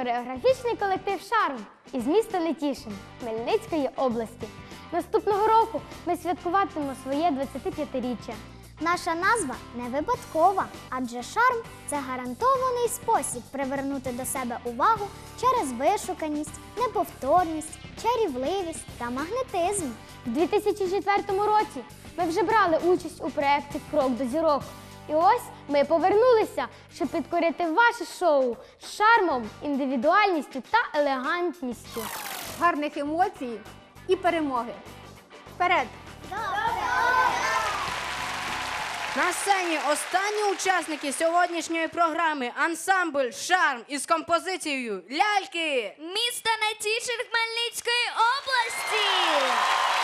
хореографічний колектив Шарм із міста Нетішин Хмельницької області. Наступного року ми святкуватимемо своє 25-річчя. Наша назва не випадкова, адже шарм це гарантований спосіб привернути до себе увагу через вишуканість, неповторність, чарівливість та магнетизм. В 2004 році ми вже брали участь у проєкті Крок до зірок. І ось ми повернулися, щоб підкорити ваше шоу з шармом, індивідуальністю та елегантністю. гарних емоцій і перемоги. Вперед! На сцені останні учасники сьогоднішньої програми ансамбль Шарм із композицією Ляльки. Місто Нетішин Хмельницької області.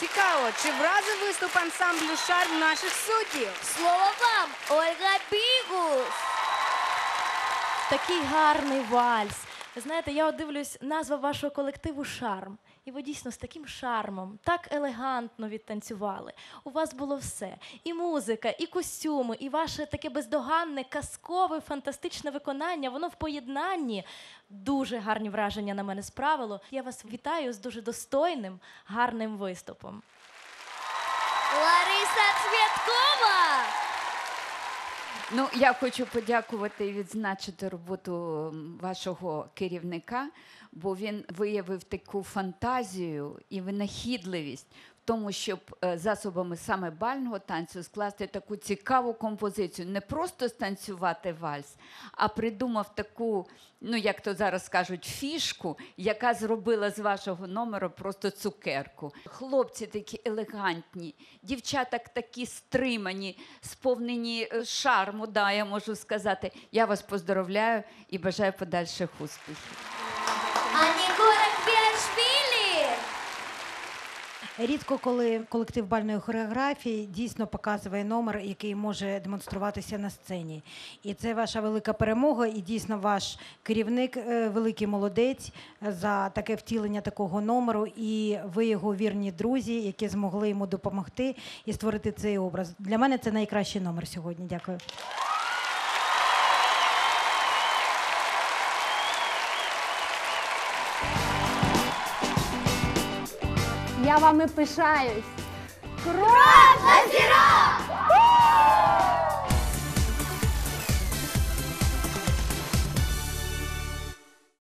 Цікаво, чи вразив виступ ансамблю Шарм наших суддів? Слово вам, Ольга Бігус. Такий гарний вальс. Ви знаєте, я от дивлюсь, назва вашого колективу Шарм. І ви дійсно з таким шармом, так елегантно відтанцювали. У вас було все: і музика, і костюми, і ваше таке бездоганне, казкове, фантастичне виконання. Воно в поєднанні дуже гарні враження на мене справило. Я вас вітаю з дуже достойним, гарним виступом. Лариса Цвєткова. Ну, я хочу подякувати і відзначити роботу вашого керівника, бо він виявив таку фантазію і винахідливість в тому, щоб е, засобами саме бального танцю скласти таку цікаву композицію, не просто станцювати вальс, а придумав таку, ну як то зараз кажуть, фішку, яка зробила з вашого номеру просто цукерку. Хлопці такі елегантні, дівчата такі стримані, сповнені е, шарму, да, я можу сказати. Я вас поздоровляю і бажаю подальших успіхів. Рідко, коли колектив бальної хореографії дійсно показує номер, який може демонструватися на сцені. І це ваша велика перемога, і дійсно ваш керівник е, великий молодець за таке втілення такого номеру. І ви його вірні друзі, які змогли йому допомогти і створити цей образ. Для мене це найкращий номер сьогодні. Дякую. Я вами пишаюсь. Кров на зірок!